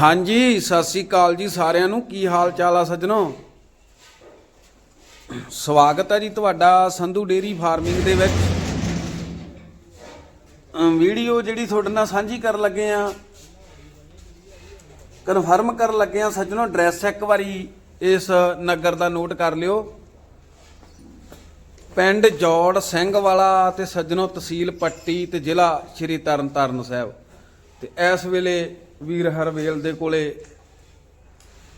ਹਾਂਜੀ, ਸਤਿ ਸ੍ਰੀ ਅਕਾਲ ਜੀ ਸਾਰਿਆਂ ਨੂੰ। ਕੀ ਹਾਲ ਚਾਲ ਆ ਸੱਜਣੋ? ਸਵਾਗਤ ਹੈ ਜੀ ਤੁਹਾਡਾ ਸੰਧੂ ਡੇਰੀ ਫਾਰਮਿੰਗ ਦੇ ਵਿੱਚ। ਵੀਡੀਓ ਜਿਹੜੀ ਤੁਹਾਡੇ ਨਾਲ ਸਾਂਝੀ ਕਰਨ ਲੱਗੇ ਆ ਕਨਫਰਮ ਕਰਨ ਲੱਗੇ ਆ ਸੱਜਣੋ ਐਡਰੈਸ ਇੱਕ ਵਾਰੀ ਇਸ ਨਗਰ ਦਾ ਨੋਟ ਕਰ ਲਿਓ। ਪਿੰਡ ਜੋੜ ਸਿੰਘ ਵਾਲਾ ਤੇ ਸੱਜਣੋ, ਤਹਿਸੀਲ ਪੱਟੀ ਤੇ ਜ਼ਿਲ੍ਹਾ ਸ਼੍ਰੀ ਤਰਨਤਾਰਨ ਸਾਹਿਬ। ਤੇ ਇਸ ਵੇਲੇ ਵੀਰ ਹਰਵੇਲ ਦੇ ਕੋਲੇ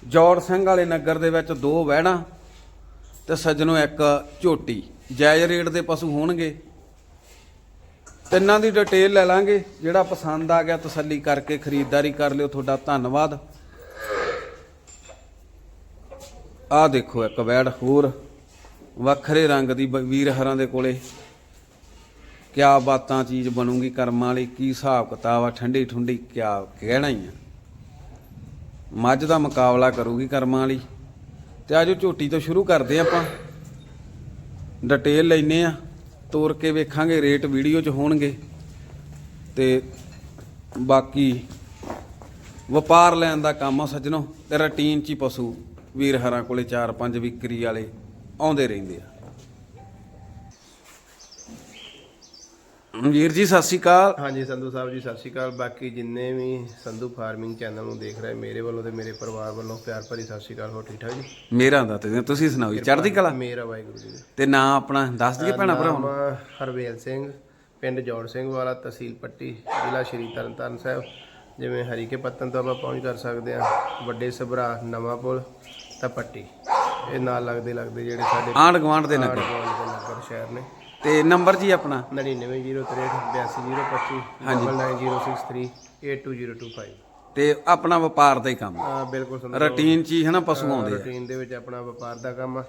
ਜੋੜ ਸਿੰਘ ਵਾਲੇ ਨਗਰ ਦੇ ਵਿੱਚ ਦੋ ਵਹਿਣਾ ਤੇ ਸੱਜਣੋ ਇੱਕ ਝੋਟੀ। ਜਾਇਜ਼ ਰੇਟ ਦੇ ਪਸ਼ੂ ਹੋਣਗੇ। ਤਿੰਨਾਂ ਦੀ ਡਿਟੇਲ ਲੈ ਲਾਂਗੇ। ਜਿਹੜਾ ਪਸੰਦ ਆ ਗਿਆ ਤਸੱਲੀ ਕਰਕੇ ਖਰੀਦਦਾਰੀ ਕਰ ਲਿਓ। ਤੁਹਾਡਾ ਧੰਨਵਾਦ। ਆਹ ਦੇਖੋ ਇੱਕ ਵੈੜ ਹੋਰ। ਵੱਖਰੇ ਰੰਗ ਦੀ ਬ- ਵੀਰ ਹਰਾਂ ਦੇ ਕੋਲੇ। ਕਿਆ ਬਾਤਾਂ ਚੀਜ਼ ਬਣੂਗੀ ਕਰਮਾਂ ਵਾਲੀ, ਕੀ ਹਿਸਾਬ ਕਿਤਾਬ ਆ, ਠੰਡੀ ਠੁੰਡੀ ਕਿਆ ਕਹਿਣਾ ਹੀ ਆ। ਮੱਝ ਦਾ ਮੁਕਾਬਲਾ ਕਰੂਗੀ ਕਰਮਾਂ ਵਾਲੀ। ਤੇ ਆਜੋ ਝੋਟੀ ਤੋਂ ਸ਼ੁਰੂ ਕਰਦੇ ਹਾਂ ਆਪਾਂ। ਡਿਟੇਲ ਲੈਨੇ ਆ, ਤੋਰ ਕੇ ਵੇਖਾਂਗੇ, ਰੇਟ ਵੀਡੀਓ 'ਚ ਹੋਣਗੇ। ਤੇ ਬਾਕੀ ਵਪਾਰ ਲੈਣ ਦਾ ਕੰਮ ਆ ਸੱਜਣੋ, ਤੇ ਰੁਟੀਨ 'ਚ ਹੀ ਪਸ਼ੂ ਵੀਰ ਹਰਾਂ ਕੋਲੇ 4-5 ਵਿਕਰੀ ਵਾਲੇ ਆਉਂਦੇ ਰਹਿੰਦੇ ਆ। ਵੀਰ ਜੀ ਸਤਿ ਸ਼੍ਰੀ ਅਕਾਲ। ਹਾਂਜੀ ਸੰਧੂ ਸਾਹਿਬ ਜੀ ਸਤਿ ਸ਼੍ਰੀ ਅਕਾਲ। ਬਾਕੀ ਜਿੰਨੇ ਵੀ ਸੰਧੂ ਫਾਰਮਿੰਗ ਚੈਨਲ ਨੂੰ ਦੇਖ ਰਹੇ ਮੇਰੇ ਵੱਲੋਂ ਤੇ ਮੇਰੇ ਪਰਿਵਾਰ ਵੱਲੋਂ ਪਿਆਰ ਭਰੀ ਸਤਿ ਸ਼੍ਰੀ ਅਕਾਲ ਹੋ ਠੀਕ ਠਾਕ ਜੀ? ਮੇਰਾ ਦਾ ਤੇ ਤੁਸੀਂ ਸੁਣਾਓ ਜੀ ਚੜ੍ਹਦੀ ਕਲਾ? ਮੇਰਾ ਵਾਹਿਗੁਰੂ ਜੀ ਤੇ ਨਾਂ ਆਪਣਾ ਦੱਸ ਦਈਏ ਭੈਣਾ ਭਰਾਵਾਂ ਨੂੰ। ਹਰਵੇਲ ਸਿੰਘ ਪਿੰਡ ਜੋੜ ਸਿੰਘ ਵਾਲਾ ਤਹਿਸੀਲ ਪੱਟੀ ਜ਼ਿਲ੍ਹਾ ਸ਼੍ਰੀ ਤਰਨਤਾਰਨ ਸਾਹਿਬ। ਜਿਵੇਂ ਹਰੀਕੇ ਪੱਤਨ ਤੋਂ ਆਪਾਂ ਪਹੁੰਚ ਕਰ ਸਕਦੇ ਹਾਂ ਵੱਡੇ ਸਭਰਾ ਨਵਾਂ ਪੁਲ ਤਾਂ ਪੱਟੀ ਇਹ ਨਾਲ ਲੱਗਦੇ ਲੱਗਦੇ ਜਿਹੜੇ ਸਾਡੇ ਆਂਢ ਗੁਆਂਢ ਦੇ ਨਗਰ। ਆਂਢ-ਗੁਆਂਢ ਦੇ ਨਗਰ ਸ਼ਹਿਰ ਨੇ। ਤੇ ਨੰਬਰ ਜੀ ਆਪਣਾ? 9903828025 9906382025 ਤੇ ਆਪਣਾ ਵਪਾਰ ਦਾ ਹੀ ਕੰਮ? ਹਾਂ ਬਿਲਕੁਲ ਸੰਧੂ ਰੁਟੀਨ ਚ ਹੀ ਹਨਾ ਪਸ਼ੂ ਆਉਂਦੇ ਆ। ਰੂਟੀਨ ਦੇ ਵਿੱਚ ਆਪਣਾ ਵਪਾਰ ਦਾ ਕੰਮ ਆ।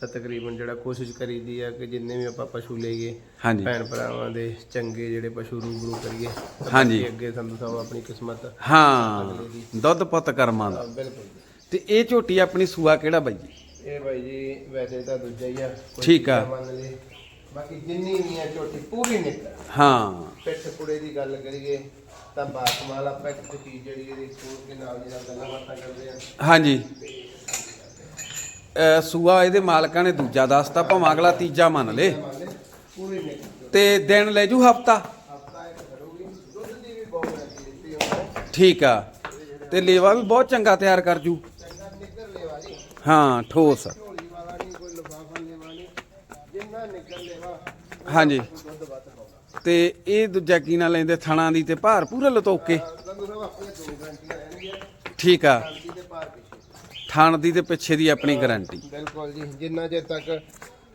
ਤਾਂ ਤਕਰੀਬਨ ਜਿਹੜਾ ਕੋਸ਼ਿਸ਼ ਕਰੀਦੀ ਆ ਕਿ ਜਿੰਨੇ ਵੀ ਆਪਾਂ ਪਸ਼ੂ ਲਈਏ ਹਾਂਜੀ। ਭੈਣ ਭਰਾਵਾਂ ਦੇ ਚੰਗੇ ਜਿਹੜੇ ਪਸ਼ੂ ਰੂਬਰੂ ਕਰੀਏ ਤਾਂ ਹਾਂਜੀ। ਬਾਕੀ ਅੱਗੇ ਸੰਧੂ ਸਾਹਿਬ ਆਪਣੀ ਕਿਸਮਤ ਹਾਂ ਦੁੱਧ ਪੁੱਤ ਕਰਮਾਂ ਦਾ। ਆ, ਬਿਲਕੁਲ। ਤੇ ਇਹ ਝੋਟੀ ਆਪਣੀ ਸੂਆ ਕਿਹੜਾ ਬਾਈ ਜੀ? ਇਹ ਬਾਈ ਜੀ ਵੈਸੇ ਤਾਂ ਦੂਜਾ ਹੀ ਆ। ਕੋਈ ਠੀਕ ਆ। ਚੀਜ਼ਾਂ ਮੰਨ ਲਈ ਬਾਕੀ ਜਿੰਨੀ ਵੀ ਆ ਝੋਟੀ ਪੂਰੀ ਨਿਕਲ ਹਾਂ। ਪਿੱਠ ਪੁੜੇ ਦੀ ਗੱਲ ਕਰੀਏ ਤਾਂ ਬਾਸਮਾਲ ਆਪਾਂ ਇੱਕ ਚੀਜ਼ ਜਿਹੜੀ ਇਹਦੀ ਖੋਲ ਕੇ ਨਾਲ ਜਿਹੜਾ ਗੱਲਾਂ ਬਾਤਾਂ ਕਰਦੇ ਆ। ਹਾਂਜੀ। ਸੂਆ ਇਹਦੇ ਮਾਲਕਾਂ ਨੇ ਦੂਜਾ ਦੱਸਤਾ ਭਾਵੇਂ ਅਗਲਾ ਤੀਜਾ ਮੰਨ ਲੇ। ਪੂਰੀ ਨਿਕਲ ਤੇ ਦਿਨ ਲੈ ਜੂ ਹਫਤਾ? ਹਫਤਾ ਇੱਕ ਕਰੂਗੀ ਦੁੱਧ ਦੀ ਵੀ ਬਹੁਤ ਵੈਰਾਈਟੀ ਦਿੱਤੀ ਉਹਨੇ। ਠੀਕ ਆ। ਤੇ ਲੇਵਾ ਵੀ ਬਹੁਤ ਚੰਗਾ ਤਿਆਰ ਕਰ ਜੀ। ਹਾਂ ਠੋਸ ਝੋਲੀ ਵਾਲਾ ਨਹੀਂ ਕੋਈ ਲਫਾਫਾ ਲੈਵਾ ਨਹੀਂ ਜਿੰਨਾ ਹਾਂਜੀ। ਦੁੱਧ ਵੱਧ ਪਾਉਂਦਾ ਤੇ ਇਹ ਦੂਜਾ ਕੀ ਨਾ ਲੈਂਦੇ ਥਣਾ ਦੀ ਤੇ ਭਾਰ ਪੂਰੇ ਲਤੋਕੇ? ਸੰਧੂ ਸਾਹਿਬ ਆਪਣੀਆਂ ਦੋ ਗਰੰਟੀਆਂ ਰਹਿਣਗੀਆਂ ਠੀਕ ਆ। ਗਾਰੰਟੀ ਪਿੱਛੇ ਥਣ ਦੀ ਤੇ ਪਿੱਛੇ ਦੀ ਆਪਣੀ ਗਾਰੰਟੀ। ਬਿਲਕੁਲ ਜੀ ਜਿੰਨਾ ਚਿਰ ਤੱਕ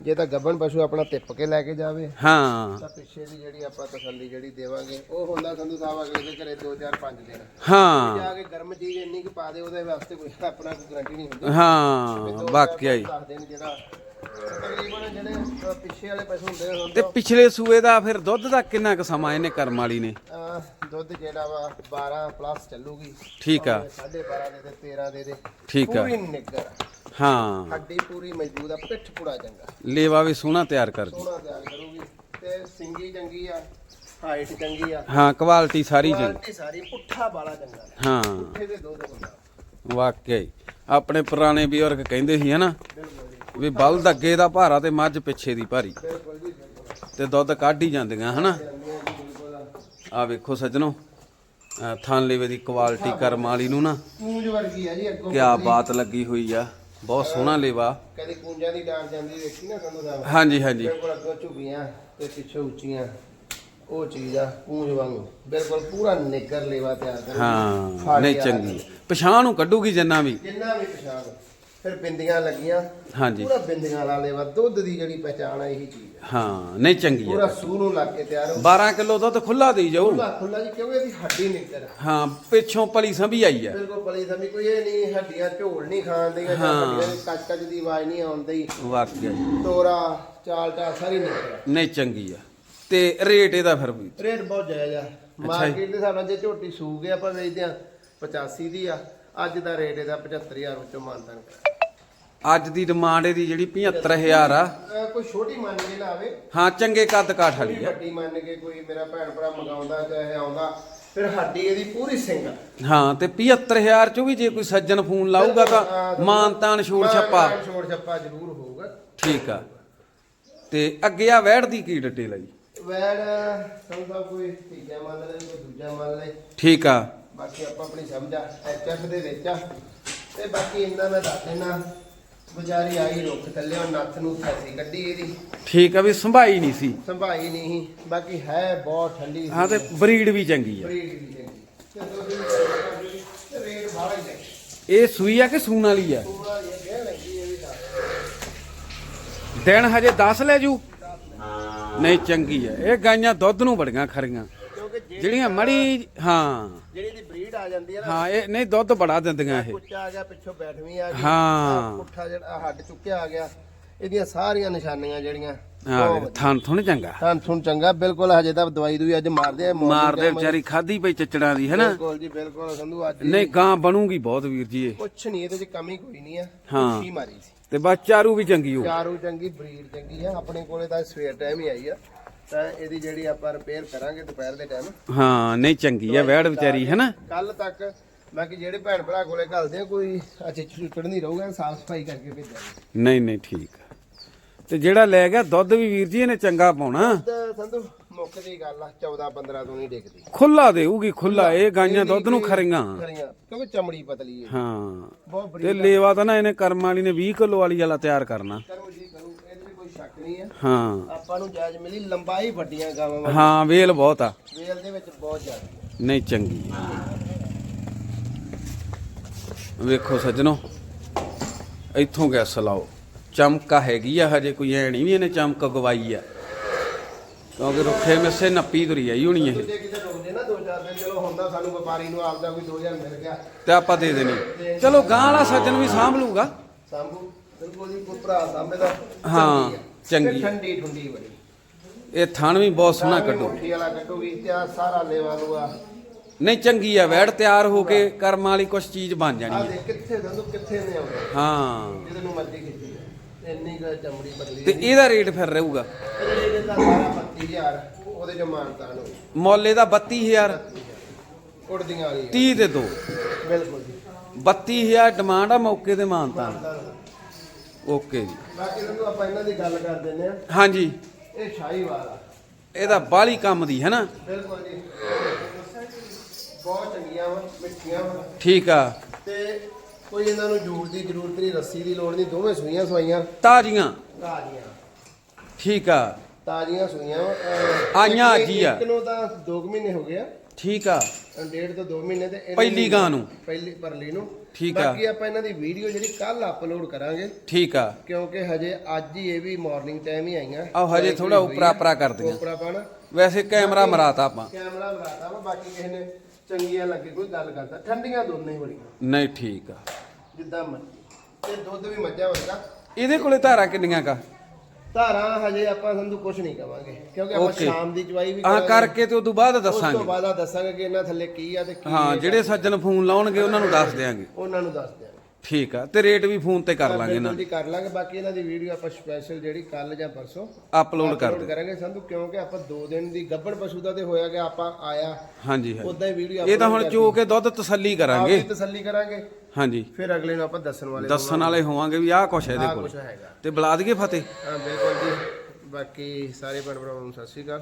ਜੇ ਤਾਂ ਗੱਬਣ ਪਸ਼ੂ ਆਪਣਾ ਤਿੱਪ ਕੇ ਲੈ ਕੇ ਜਾਵੇ ਹਾਂ। ਤਾਂ ਪਿੱਛੇ ਦੀ ਜਿਹੜੀ ਆਪਾਂ ਤਸੱਲੀ ਜਿਹੜੀ ਦੇਵਾਂਗੇ ਉਹ ਹੁੰਦਾ ਸੰਧੂ ਸਾਹਿਬ ਅਗਲੇ ਦੇ ਘਰੇ 2 4 5 ਦਿਨ। ਹਾਂ। ਜਾ ਕੇ ਗਰਮ ਚੀਜ਼ ਇੰਨੀ ਕਿ ਪਾ ਦੇ ਉਹਦੇ ਵਾਸਤੇ ਕੋਈ ਆਪਣਾ ਕੋਈ ਗਾਰੰਟੀ ਨਹੀਂ ਹੁੰਦੀ। ਹਾਂ ਵਾਕਿਆ ਹੀ। ਦੱਸ ਦਿਨ ਜਿਹੜਾ ਤਕਰੀਬਨ ਜਿਹੜੇ ਅ, ਪਿੱਛੇ ਵਾਲੇ ਪਸ਼ੂ ਹੁੰਦੇ ਨੇ ਤੇ ਪਿਛਲੇ ਸੂਏ ਦਾ ਫਿਰ ਦੁੱਧ ਦਾ ਕਿੰਨਾ ਕੁ ਸਮਾਂ ਇਹਨੇ ਕਰਮ ਵਾਲੀ ਨੇ? ਅਹ ਦੁੱਧ ਜਿਹੜਾ ਵਾ 12 ਪਲੱਸ ਚੱਲੂਗੀ। ਠੀਕ ਆ। 12.5 ਦੇ ਤੇ 13 ਦੇ ਦੇ। ਠੀਕ ਆ। ਪੂਰੀ ਨਿੱਗਰ ਹਾਂ। ਹੱਡੀ ਪੂਰੀ ਮਜ਼ਬੂਤ ਆ ਪਿੱਠ ਪੂਰਾ ਚੰਗਾ। ਲੇਵਾ ਵੀ ਸੋਹਣਾ ਤਿਆਰ ਕਰ ਜੂ ਸੋਹਣਾ ਤਿਆਰ ਕਰੂਗੀ। ਤੇ ਸਿੰਗੀ ਚੰਗੀ ਆ ਹਾਈਟ ਚੰਗੀ ਆ। ਹਾਂ ਕੁਆਲਿਟੀ ਸਾਰੀ ਚੰਗੀ। ਕੁਆਲਿਟੀ ਸਾਰੀ ਪੁੱਠਾ ਬਾਲਾ ਚੰਗਾ। ਹਾਂ। ਪੁੱਠੇ ਦੇ ਦੁੱਧ ਹੁੰਦਾ ਵਾਕਿਆ ਹੀ ਆਪਣੇ ਪੁਰਾਣੇ ਬਜ਼ੁਰਗ ਕਹਿੰਦੇ ਸੀ ਹਨਾ? ਬਿਲਕੁਲ। ਵੀ ਬਲਦ ਅੱਗੇ ਦਾ ਭਾਰਾ ਤੇ ਮੱਝ ਪਿੱਛੇ ਦੀ ਭਾਰੀ। ਤੇ ਦੁੱਧ ਕੱਢ ਹੀ ਜਾਂਦੀਆਂ ਹਨਾ? ਆ ਵੇਖੋ ਸੱਜਣੋ ਅਹ ਥਣ ਲੇਵੇ ਦੀ ਕੁਆਲਿਟੀ ਕਰਮ ਵਾਲੀ ਨੂੰ ਨਾ। ਕੂੰਜ ਵਰਗੀ ਆ ਜੀ ਅੱਗੋਂ ਕਿਆ ਬਾਤ ਲੱਗੀ ਹੋਈ ਆ। ਬਹੁਤ ਸੋਹਣਾ ਲੇਵਾ। ਕਦੇ ਕੂੰਜਾਂ ਦੀ ਡਾਂਗ ਜਾਂਦੀ ਵੇਖੀ ਨਾ ਸੰਧੂ ਸਾਹਿਬ ਹਾਂਜੀ ਹਾਂਜੀ। ਬਿਲਕੁਲ ਅੱਗੋਂ ਝੁਕੀਆਂ ਤੇ ਪਿੱਛੇ ਉੱਚੀਆਂ। ਉਹ ਚੀਜ਼ ਆ ਪੂੰਜ ਵਾਂਗੂ। ਬਿਲਕੁਲ ਪੂਰਾ ਨਿੱਗਰ ਲੇਵਾ ਤਿਆਰ ਕਰ। ਹਾਂ ਨਹੀਂ ਚੰਗੀ। ਪਛਾਣ ਨੂੰ ਕੱਢੂਗੀ ਜਿੰਨਾ ਵੀ। ਜਿੰਨਾ ਵੀ ਪਛਾਣ। ਫਿਰ ਬਿੰਦੀਆਂ ਲੱਗੀਆਂ। ਹਾਂਜੀ। ਪੂਰਾ ਬਿੰਦੀਆਂ ਵਾਲਾ ਲੇਵਾ ਦੁੱਧ ਦੀ ਜਿਹੜੀ ਪਛਾਣ ਆ ਇਹੀ ਚੀਜ਼ ਆ। ਹਾਂ ਨਹੀਂ ਚੰਗੀ ਆ। ਪੂਰਾ ਸੂਹ ਨੂੰ ਲੱਗ ਕੇ ਤਿਆਰ ਹੋ। 12 ਕਿਲੋ ਦੁੱਧ ਖੁੱਲਾ ਦੇਈ ਜਾਊ। ਖੁੱਲਾ ਖੁੱਲਾ ਜੀ ਕਿਉਂ ਇਹਦੀ ਹੱਡੀ ਨਿੱਗਰ ਆ। ਹਾਂ ਪਿੱਛੋਂ ਪਲੀ ਸੰਭੀ ਆਈ ਆ। ਬਿਲਕੁਲ ਪਲੀ ਸਮੀ ਕੋਈ ਇਹ ਨਹੀਂ ਹੱਡੀਆਂ ਝੋਲ ਨਹੀਂ ਖਾਣ ਦੀਆਂ ਜਾਂ ਹੱਡੀਆਂ ਦੀ ਕੱਚ ਕੱਚ ਦੀ ਆਵਾਜ਼ ਨਹੀਂ ਆਉਂਦੀ ਵਾਕਿਆ ਹੀ ਤੋਰਾ ਚਾਲ ਟਾ ਸਾਰੀ ਨਿਕਲ ਆ। ਨਹੀਂ ਚੰਗੀ ਆ। ਤੇ ਰੇਟ ਇਹਦਾ ਫਿਰ ਵੀ। ਰੇਟ ਬਹੁਤ ਜਾਇਜ਼ ਆ। ਮਾਰਕੀਟ ਦੇ ਹਿਸਾਬ ਨਾਲ ਜੇ ਝੋਟੀ ਸੂ ਕੇ ਆਪਾਂ ਵੇਚਦੇ ਆ 85 ਦੀ ਆ। ਅੱਜ ਦਾ ਰੇਟ ਇਹਦਾ 75000 ਵਿੱਚੋਂ ਮਾਨਤਾਨ ਕਰਾ। ਅੱਜ ਦੀ ਡਿਮਾਂਡ ਇਹਦੀ ਜਿਹੜੀ 75000 ਆ। ਅਹ ਕੋਈ ਛੋਟੀ ਮੰਨ ਕੇ ਲਾਵੇ। ਹਾਂ ਚੰਗੇ ਕੱਦ ਕਾਠ ਵਾਲੀ ਆ। ਵੱਡੀ ਮੰਨ ਕੇ ਕੋਈ ਮੇਰਾ ਭੈਣ ਭਰਾ ਮੰਗਾਉਂਦਾ ਚਾਹੇ ਆਉਂਦਾ ਫਿਰ ਹੱਡੀ ਇਹਦੀ ਪੂਰੀ ਸਿੰਗਲ ਹਾਂ ਤੇ 75000 ਚੋਂ ਵੀ ਜੇ ਕੋਈ ਸੱਜਣ ਫੋਨ ਲਾਊਗਾ ਤਾਂ ਮਾਨਤਾਨ ਛੋੜ ਛੱਪਾ। ਛੋੜ ਛੱਪਾ ਜ਼ਰੂਰ ਹੋਊਗਾ। ਠੀਕ ਆ। ਤੇ ਅੱਗੇ ਆ ਵੈੜ ਦੀ ਕੀ ਡਿਟੇਲ ਆ ਜੀ ਵੈੜ ਸਮਝਾ ਕੋਈ ਤੀਜਾ ਮੰਨ ਲੈ ਕੋਈ ਦੂਜਾ ਮੰਨ ਲੈ। ਠੀਕ ਆ। ਬਾਕੀ ਆਪਾਂ ਆਪਣੀ ਸਮਝ ਆ ਐਚਐਫ ਦੇ ਵਿੱਚ ਆ। ਤੇ ਬਾਕੀ ਇੰਨਾ ਮੈਂ ਦੱਸ ਦੇਣਾ ਵਿਚਾਰੀ ਆਈ ਰੁੱਖ ਥੱਲੇ ਉਹ ਨੱਥ ਨੂੰ ਫੈਸੀ ਕੱਢੀ ਇਹਦੀ। ਠੀਕ ਆ ਵੀ ਸੰਭਾਈ ਨਹੀਂ ਸੀ। ਸੰਭਾਈ ਨਹੀਂ ਬਾਕੀ ਹੈ ਬਹੁਤ ਠੰਡੀ ਹਾਂ ਤੇ ਬਰੀਡ ਵੀ ਚੰਗੀ ਆ। ਬਰੀਡ ਵੀ ਚੰਗੀ। ਤੇ ਦੁੱਧ ਵੀ ਤੇ ਰੇਟ ਬਾਹਲਾ ਹੀ ਹੈ ਇਹ ਸੂਈ ਆ ਕਿ ਸੂਣ ਵਾਲੀ ਆ? ਦਿਨ ਹਜੇ 10 ਲੈ ਜੂ। ਨਹੀਂ ਚੰਗੀ ਆ। ਇਹ ਗਾਈਆਂ ਦੁੱਧ ਨੂੰ ਬੜੀਆਂ ਖਰੀਆਂ। ਜਿਹੜੀਆਂ ਮੜੀ ਹਾਂ। ਜਿਹੜੀ ਦੀ ਬਰੀਡ ਆ ਜਾਂਦੀ ਹੈ ਨਾ। ਹਾਂ ਇਹ ਨਹੀਂ ਦੁੱਧ ਬੜਾ ਦਿੰਦੀਆਂ ਇਹ। ਕੁੱਚਾ ਆ ਗਿਆ ਪਿੱਛੋਂ ਬੈਠਵੀਂ ਆ ਗਈ। ਹਾਂ। ਆਹ ਪੁੱਠਾ ਜਿਹੜਾ ਹੱਡ ਚੁੱਕਿਆ ਆ ਗਿਆ। ਇਹਦੀਆਂ ਸਾਰੀਆਂ ਨਿਸ਼ਾਨੀਆਂ ਜਿਹੜੀਆਂ ਹਾਂ ਥਣ ਥੁਣ ਚੰਗਾ। ਤਾਂ ਸੁਣ ਚੰਗਾ ਬਿਲਕੁਲ ਹਜੇ ਤਾਂ ਦਵਾਈ ਦੂਈ ਅੱਜ ਮਾਰਦੇ ਆ morning ਮਾਰਦੇ time ਵਿਚਾਰੀ ਖਾਦੀ ਪਈ ਚੱਚੜਾਂ ਦੀ ਹੈਨਾ? ਬਿਲਕੁਲ ਜੀ ਬਿਲਕੁਲ ਸੰਧੂ ਅੱਜ ਨਹੀਂ ਗਾਂ ਬਣੂਗੀ ਬਹੁਤ ਵੀਰ ਜੀ ਇਹ। ਕੁਛ ਨਹੀਂ ਇਹਦੇ ਚ ਕਮੀ ਕੋਈ ਨਹੀਂ ਆ। ਹਾਂ। ਮਾਰੀ ਸੀ। ਤੇ ਬਸ ਚਾਰੂ ਵੀ ਚੰਗੀ ਹੋ ਚਾਰੂ ਚੰਗੀ ਬਰੀਡ ਚੰਗੀ ਆ। ਆਪਣੇ ਕੋਲੇ ਤਾਂ ਸਵੇਰ ਟਾਈਮ ਹੀ ਆਈ ਆ। ਤਾਂ ਇਹਦੀ ਜਿਹੜੀ ਆਪਾਂ ਰਿਪੇਅਰ ਕਰਾਂਗੇ ਦੁਪਹਿਰ ਦੇ ਟਾਈਮ ਹਾਂ ਨਹੀਂ ਚੰਗੀ ਆ ਵੈੜ ਵਿਚਾਰੀ ਹੈਨਾ ਕੱਲ ਤੱਕ ਬਾਕੀ ਜਿਹੜੇ ਭੈਣ ਭਰਾ ਕੋਲੇ ਘਲਦੇ ਆ ਕੋਈ ਅੱਛੇ ਚੁੱਟੜ ਨਹੀਂ ਰਹੂਗਾ ਸਾਫ਼ ਸਫ਼ਾਈ ਕਰਕੇ ਭੇਜਾਂਗੇ। ਨਹੀਂ ਨਹੀਂ ਠੀਕ ਆ। ਤੇ ਜਿਹੜਾ ਲੈ ਗਿਆ ਦੁੱਧ ਵੀ ਵੀਰ ਜੀ ਇਹਨੇ ਚੰਗਾ ਪਾਉਣਾ। ਤਾਂ ਸੰਧੂ ਮੁੱਕ ਦੀ ਗੱਲ ਆ 14 15 ਤੋਂ ਨਹੀਂ ਡਿੱਗਦੀ। ਖੁੱਲਾ ਦੇਊਗੀ ਖੁੱਲਾ ਇਹ ਗਾਈਆਂ ਦੁੱਧ ਨੂੰ ਖਰੀਆਂ। ਕਿਉਂਕਿ ਚਮੜੀ ਪਤਲੀ ਹੈ। ਹਾਂ ਬਹੁਤ ਬੜੀ ਤੇ ਲੇਵਾ ਤਾਂ ਨਾ ਇਹਨੇ ਕਰਮ ਵਾਲੀ ਨੇ 20 ਕਿਲੋ ਵਾਲੀ ਵਾਲਾ ਤਿਆਰ ਕਰਨਾ। ਵਿੱਚ ਕੋਈ ਸ਼ੱਕ ਨਹੀਂ ਆ। ਹਾਂ। ਆਪਾਂ ਨੂੰ ਜਾਇਜ਼ ਮਿਲੀ ਲੰਬਾਈ ਵੱਡੀਆਂ ਗਾਵਾਂ ਵਾਲੀ। ਹਾਂ ਵੇਲ ਬਹੁਤ ਆ। ਵੇਲ ਦੇ ਵਿੱਚ ਬਹੁਤ ਜ਼ਿਆਦਾ। ਨਹੀਂ ਚੰਗੀ। ਵੇਖੋ ਸੱਜਣੋ ਇੱਥੋਂ ਗੈਸ ਲਾਓ। ਚਮਕਾ ਹੈਗੀ ਆ ਹਜੇ ਕੋਈ ਐ ਨਹੀਂ ਵੀ ਇਹਨੇ ਚਮਕ ਗਵਾਈ ਆ। ਕਿਉਂਕਿ ਰੁੱਖੇ ਮਿੱਸੇ ਨੱਪੀ ਤੁਰੀ ਆਈ ਹੋਣੀ ਇਹ। ਜੇ ਕਿਤੇ ਰੁਕਦੇ ਨਾ ਦੋ ਚਾਰ ਦਿਨ ਚਲੋ ਹੁੰਦਾ ਸਾਨੂੰ ਵਪਾਰੀ ਨੂੰ ਆਪਦਾ ਕੋਈ 2000 ਮਿਲ ਗਿਆ। ਤੇ ਆਪਾਂ ਦੇ ਦੇਣੀ। ਚਲੋ ਗਾਂ ਵਾਲਾ ਸੱਜਣ ਵੀ ਸਾਂਭ ਲੂਗਾ ਸਾਂਭੂ। ਬਿਲਕੁਲ ਜੀ ਕੋਈ ਭਰਾ ਸਾਂਭੇ ਦਾ ਹਾਂ। ਚੰਗੀ। ਠੰਡੀ ਠੰਡੀ ਬੜੀ। ਇਹ ਥਣ ਵੀ ਬਹੁਤ ਸੋਹਣਾ ਕੱਢੋ। ਮੁੱਠੀ ਵਾਲਾ ਕੱਢੂਗੀ ਤੇ ਆ ਸਾਰਾ ਲੇਵਾ ਲੂਆ। ਨਹੀਂ ਚੰਗੀ ਆ ਵੈੜ ਤਿਆਰ ਹੋ ਕੇ ਕਰਮ ਵਾਲੀ ਕੁਛ ਚੀਜ਼ ਬਣ ਆ ਜਾਣੀ ਹੈ। ਦੇ ਕਿੱਥੇ ਦੰਦੂ ਕਿੱਥੇ ਨੇ ਆਉਂਦੇ ਹਾਂ। ਜਿਹਦੇ ਨੂੰ ਮਰਜ਼ੀ ਜਾ। ਇੰਨੀ ਕੁ ਚਮੜੀ ਬਦਲੀ ਤੇ ਇਹਦਾ ਰੇਟ ਫਿਰ ਰਹੂਗਾ? ਇਹਦੇ ਦਾ ਸਾਰਾ 32000 ਉਹਦੇ ਜੋ ਮਾਨਤਾ ਨੂੰ। ਮੁੱਲ ਇਹਦਾ 32000 ਉੜਦੀਆਂ ਵਾਲੀ ਹੈ। 30 ਦੇ ਦੋ। ਬਿਲਕੁਲ ਜੀ। 32000 ਡਿਮਾਂਡ ਆ ਮੌਕੇ ਤੇ ਮਾਨਤਾ ਓਕੇ ਜੀ। ਬਾਕੀ ਤੁਹਾਨੂੰ ਆਪਾਂ ਇਹਨਾਂ ਦੀ ਗੱਲ ਕਰ ਦਿੰਦੇ ਆ ਹਾਂਜੀ। ਇਹ ਸ਼ਾਹੀਵਾਲ ਆ ਇਹਦਾ ਬਾਲੀ ਕੰਮ ਦੀ ਹੈ ਨਾ? ਬਿਲਕੁਲ ਜੀ। ਬਹੁਤ ਚੰਗੀਆਂ ਵਾ ਮਿੱਠੀਆਂ ਵਾ। ਠੀਕ ਆ। ਤੇ ਕੋਈ ਇਹਨਾਂ ਨੂੰ ਜੂੜ ਦੀ ਜ਼ਰੂਰਤ ਨਹੀਂ ਰੱਸੀ ਦੀ ਲੋੜ ਨਹੀਂ ਦੋਵੇਂ ਸੂਈਆਂ ਸਵਾਈਆਂ। ਤਾਜ਼ੀਆਂ। ਤਾਜ਼ੀਆਂ। ਠੀਕ ਆ। ਤਾਜ਼ੀਆਂ ਸੂਈਆਂ। ਅਹ, ਆਈਆਂ ਇੱਕ- ਅੱਜ ਹੀ ਆ। ਇੱਕ ਨੂੰ ਤਾਂ 2 ਮਹੀਨੇ ਹੋ ਗਏ ਆ। ਠੀਕ ਆ। ਡੇਢ ਤੋਂ 2 ਮਹੀਨੇ ਤੇ ਇਹਨਾਂ ਪਹਿਲੀ ਦੀ- ਗਾਂ ਨੂੰ? ਪਹਿਲੀ ਪਰਲੀ ਨੂੰ। ਠੀਕ ਆ। ਬਾਕੀ ਆਪਾਂ ਇਹਨਾਂ ਦੀ ਵੀਡੀਓ ਜਿਹੜੀ ਕੱਲ ਅਪਲੋਡ ਕਰਾਂਗੇ। ਠੀਕ ਆ। ਕਿਉਂਕਿ ਹਜੇ ਅੱਜ ਹੀ ਇਹ ਵੀ ਮਾਰਨਿੰਗ ਟਾਈਮ ਹੀ ਆਈਆਂ। ਆਹੋ, ਹਜੇ ਥੋੜ੍ਹਾ। ਉਪਰਾ ਉਪਰਾ ਕਰਦੀਆਂ। ਉਪਰਾ ਪਾਣਾ ਵੈਸੇ ਕੈਮਰਾ ਮਰਾਤਾ ਆਪਾਂ। ਕੈਮਰਾ ਲਾਤਾ ਵਾ ਬਾਕੀ ਕਿਸੇ ਨੇ ਚੰਗੀਆਂ ਲੱਗੇ ਕੋਈ ਗੱਲ ਕਰਦਾ। ਠੰਡੀਆਂ ਦੋਨੇ ਹੀ ਬੜੀਆਂ। ਨਹੀਂ ਠੀਕ ਆ। ਜਿੱਦਾਂ ਮਰਜ਼ੀ। ਤੇ ਦੁੱਧ ਵੀ ਮੱਝਾਂ ਵਰਗਾ। ਇਹਦੇ ਕੋਲੇ ਧਾਰਾ ਕਿੰਨੀਆਂ ਕਾ ਧਾਰਾਂ ਹਜੇ ਆਪਾਂ ਸੰਧੂ ਕੁਝ ਨਹੀਂ ਕਵਾਂਗੇ ਕਿਉਂਕਿ ਆਪਾਂ Okay. ਸ਼ਾਮ ਦੀ ਚਵਾਈ ਵੀ ਆ। ਕਰਕੇ ਤੇ ਉਦੋਂ ਬਾਅਦ ਉਸ ਤੋਂ ਦੱਸਾਂਗੇ। ਬਾਅਦ ਆ ਦੱਸਾਂਗੇ ਕਿ ਇਹਨਾਂ ਥੱਲੇ ਕੀ ਆ ਤੇ ਕੀ ਹਾਂ ਨਹੀਂ। ਜਿਹੜੇ ਸੱਜਣ ਫੋਨ ਲਾਉਣਗੇ ਉਹਨਾਂ ਨੂੰ ਦੱਸ ਦਿਆਂਗੇ। ਉਹਨਾਂ ਨੂੰ ਦੱਸ ਦਿਆਂਗੇ। ਠੀਕ ਆ ਤੇ ਰੇਟ ਵੀ ਫੋਨ ਤੇ ਕਰ ਲਾਂਗੇ ਇਹਨਾਂ ਬਿਲਕੁਲ ਜੀ ਕਰ ਲਾਂਗੇ ਬਾਕੀ ਇਹਨਾਂ ਦੀ ਵੀਡੀਓ ਆਪਾਂ ਸਪੈਸ਼ਲ ਜਿਹੜੀ ਕੱਲ ਜਾਂ ਪਰਸੋਂ ਅਪਲੋਡ ਕਰ upload ਦੇ ਕਰਾਂਗੇ ਸੰਧੂ ਕਿਉਂਕਿ ਆਪਾਂ 2 ਦਿਨ ਦੀ ਗੱਬੜ ਪਸ਼ੂ ਦਾ ਤੇ ਹੋਇਆ ਗਿਆ ਆਪਾਂ ਆਇਆ। ਹਾਂਜੀ ਹਾਂਜੀ। ਉਦਾਂ ਹੀ ਵੀਡੀਓ ਇਹ ਤਾਂ ਹੁਣ ਚੋ ਕੇ ਦੁੱਧ ਤਸੱਲੀ ਕਰਾਂਗੇ। ਤਸੱਲੀ ਕਰਾਂਗੇ। ਹਾਂਜੀ। ਫਿਰ ਅਗਲੇ ਨੂੰ ਆਪਾਂ ਦੱਸਣ ਵਾਲੇ ਦੱਸਣ ਵਾਲੇ ਹੋਵਾਂਗੇ ਵੀ ਆਹ ਕੁਛ ਹੈ ਇਹਦੇ ਕੋਲ। ਕੁਝ ਹੈਗਾ। ਤੇ ਬੁਲਾ ਦਈਏ ਫਤਿਹ? ਹਾਂ ਬਿਲਕੁਲ ਜੀ। ਬਾਕੀ ਸਾਰੇ ਭੈਣ ਭਰਾਵਾਂ ਨੂੰ ਸਤਿ ਸ਼੍ਰੀ ਅਕਾਲ।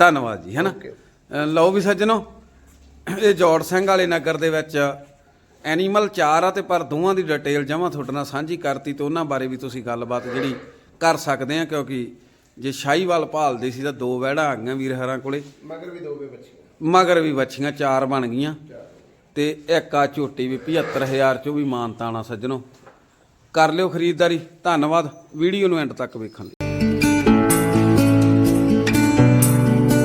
ਧੰਨਵਾਦ ਜੀ ਹੈਨਾ Okay. ਅ, ਲਓ ਵੀ ਸੱਜਣੋ ਇਹ ਜੋੜ ਸਿੰਘ ਵਾਲੇ ਨਗਰ ਦੇ ਵਿੱਚ ਐਨੀਮਲ ਚਾਰ ਆ ਤੇ ਪਰ ਦੋਵਾਂ ਦੀ ਡਿਟੇਲ ਜਮਾਂ ਤੁਹਾਡੇ ਨਾਲ ਸਾਂਝੀ ਕਰਤੀ ਤੇ ਉਹਨਾਂ ਬਾਰੇ ਵੀ ਤੁਸੀਂ ਗੱਲਬਾਤ ਜਿਹੜੀ ਕਰ ਸਕਦੇ ਆ ਕਿਉਂਕਿ ਜੇ ਸ਼ਾਹੀਵਾਲ ਭਾਲਦੇ ਸੀ ਤਾਂ ਦੋ ਵਹਿੜਾਂ ਆ ਗਈਆਂ ਵੀਰ ਹਰਾਂ ਕੋਲੇ। ਮਗਰ ਵੀ ਦੋ ਵੇ ਬੱਚੇ ਮਗਰ ਵੀ ਵੱਛੀਆਂ ਚਾਰ ਬਣ ਗਈਆਂ। ਤੇ ਇੱਕ ਆ ਝੋਟੀ ਵੀ 75000 ਚੋਂ ਵੀ ਮਾਨਤਾਣਾ ਸੱਜਣੋ। ਕਰ ਲਿਓ ਖਰੀਦਦਾਰੀ। ਧੰਨਵਾਦ। ਵੀਡੀਓ ਨੂੰ ਐਂਡ ਤੱਕ ਵੇਖਣ ਲਈ।